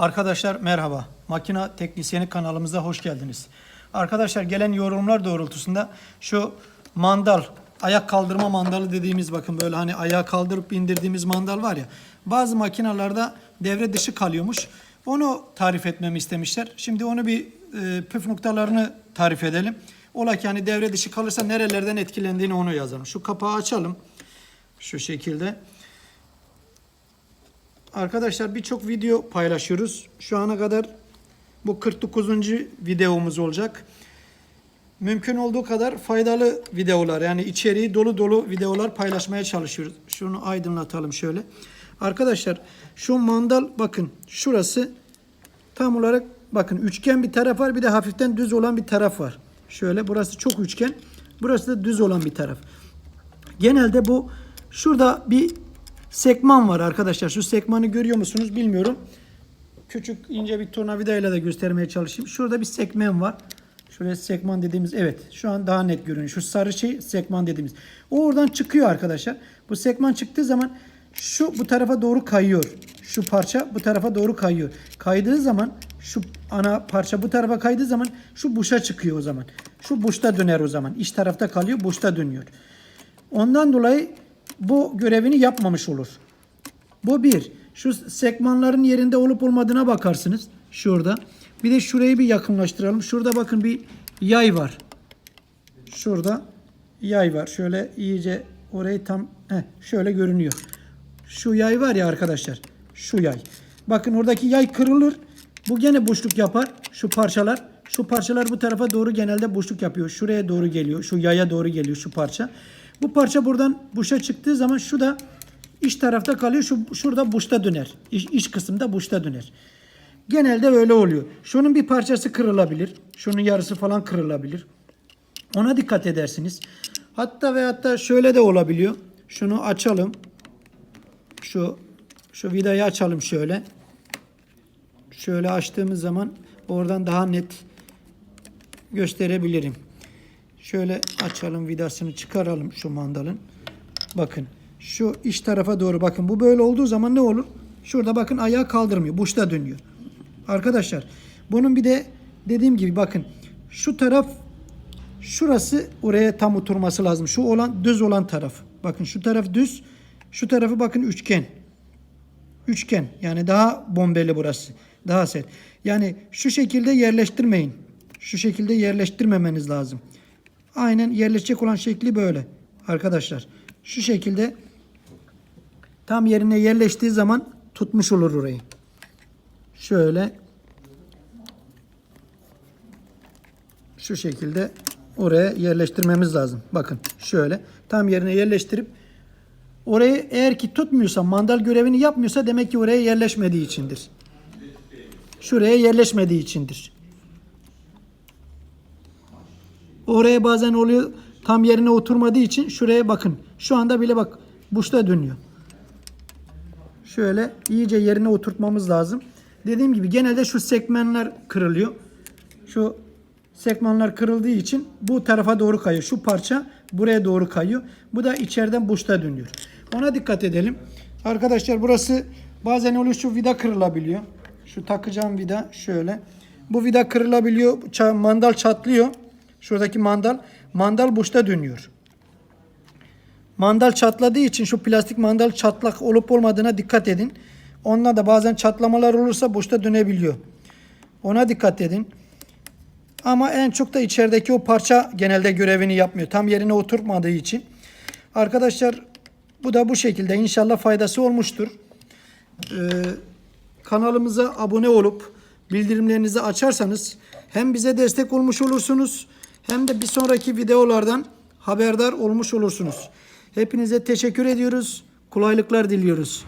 Arkadaşlar merhaba. Makina Teknisyeni kanalımıza hoş geldiniz. Arkadaşlar gelen yorumlar doğrultusunda şu mandal, ayak kaldırma mandalı dediğimiz bakın böyle hani ayağı kaldırıp indirdiğimiz mandal var ya. Bazı makinalarda devre dışı kalıyormuş. Onu tarif etmemi istemişler. Şimdi onu bir e, püf noktalarını tarif edelim. Ola ki hani devre dışı kalırsa nerelerden etkilendiğini onu yazalım. Şu kapağı açalım. Şu şekilde. Arkadaşlar birçok video paylaşıyoruz. Şu ana kadar bu 49. videomuz olacak. Mümkün olduğu kadar faydalı videolar yani içeriği dolu dolu videolar paylaşmaya çalışıyoruz. Şunu aydınlatalım şöyle. Arkadaşlar şu mandal bakın şurası tam olarak bakın üçgen bir taraf var bir de hafiften düz olan bir taraf var. Şöyle burası çok üçgen burası da düz olan bir taraf. Genelde bu şurada bir sekman var arkadaşlar. Şu sekmanı görüyor musunuz bilmiyorum. Küçük ince bir tornavidayla da göstermeye çalışayım. Şurada bir sekmen var. Şuraya sekman dediğimiz evet şu an daha net görünüyor. Şu sarı şey sekman dediğimiz. O oradan çıkıyor arkadaşlar. Bu sekman çıktığı zaman şu bu tarafa doğru kayıyor. Şu parça bu tarafa doğru kayıyor. Kaydığı zaman şu ana parça bu tarafa kaydığı zaman şu buşa çıkıyor o zaman. Şu buşta döner o zaman. İç tarafta kalıyor, buşta dönüyor. Ondan dolayı bu görevini yapmamış olur. Bu bir. Şu sekmanların yerinde olup olmadığına bakarsınız. Şurada. Bir de şurayı bir yakınlaştıralım. Şurada bakın bir yay var. Şurada yay var. Şöyle iyice orayı tam heh, şöyle görünüyor. Şu yay var ya arkadaşlar. Şu yay. Bakın oradaki yay kırılır. Bu gene boşluk yapar. Şu parçalar. Şu parçalar bu tarafa doğru genelde boşluk yapıyor. Şuraya doğru geliyor. Şu yaya doğru geliyor şu parça. Bu parça buradan buşa çıktığı zaman şu da iç tarafta kalıyor. Şu şurada buşta döner. İç, iç kısımda buşta döner. Genelde öyle oluyor. Şunun bir parçası kırılabilir. Şunun yarısı falan kırılabilir. Ona dikkat edersiniz. Hatta ve hatta şöyle de olabiliyor. Şunu açalım. Şu şu vidayı açalım şöyle. Şöyle açtığımız zaman oradan daha net gösterebilirim. Şöyle açalım vidasını çıkaralım şu mandalın. Bakın şu iç tarafa doğru bakın bu böyle olduğu zaman ne olur? Şurada bakın ayağı kaldırmıyor. Buşta dönüyor. Arkadaşlar bunun bir de dediğim gibi bakın şu taraf şurası oraya tam oturması lazım. Şu olan düz olan taraf. Bakın şu taraf düz. Şu tarafı bakın üçgen. Üçgen. Yani daha bombeli burası. Daha sert. Yani şu şekilde yerleştirmeyin. Şu şekilde yerleştirmemeniz lazım. Aynen yerleşecek olan şekli böyle. Arkadaşlar şu şekilde tam yerine yerleştiği zaman tutmuş olur orayı. Şöyle şu şekilde oraya yerleştirmemiz lazım. Bakın şöyle tam yerine yerleştirip orayı eğer ki tutmuyorsa mandal görevini yapmıyorsa demek ki oraya yerleşmediği içindir. Şuraya yerleşmediği içindir. Oraya bazen oluyor tam yerine oturmadığı için şuraya bakın. Şu anda bile bak buşta dönüyor. Şöyle iyice yerine oturtmamız lazım. Dediğim gibi genelde şu sekmenler kırılıyor. Şu sekmanlar kırıldığı için bu tarafa doğru kayıyor. Şu parça buraya doğru kayıyor. Bu da içeriden buşta dönüyor. Ona dikkat edelim. Arkadaşlar burası bazen oluyor şu vida kırılabiliyor. Şu takacağım vida şöyle. Bu vida kırılabiliyor. Mandal çatlıyor. Şuradaki mandal. Mandal buşta dönüyor. Mandal çatladığı için şu plastik mandal çatlak olup olmadığına dikkat edin. Onunla da bazen çatlamalar olursa boşta dönebiliyor. Ona dikkat edin. Ama en çok da içerideki o parça genelde görevini yapmıyor. Tam yerine oturtmadığı için. Arkadaşlar bu da bu şekilde. İnşallah faydası olmuştur. Ee, kanalımıza abone olup bildirimlerinizi açarsanız hem bize destek olmuş olursunuz hem de bir sonraki videolardan haberdar olmuş olursunuz. Hepinize teşekkür ediyoruz. Kolaylıklar diliyoruz.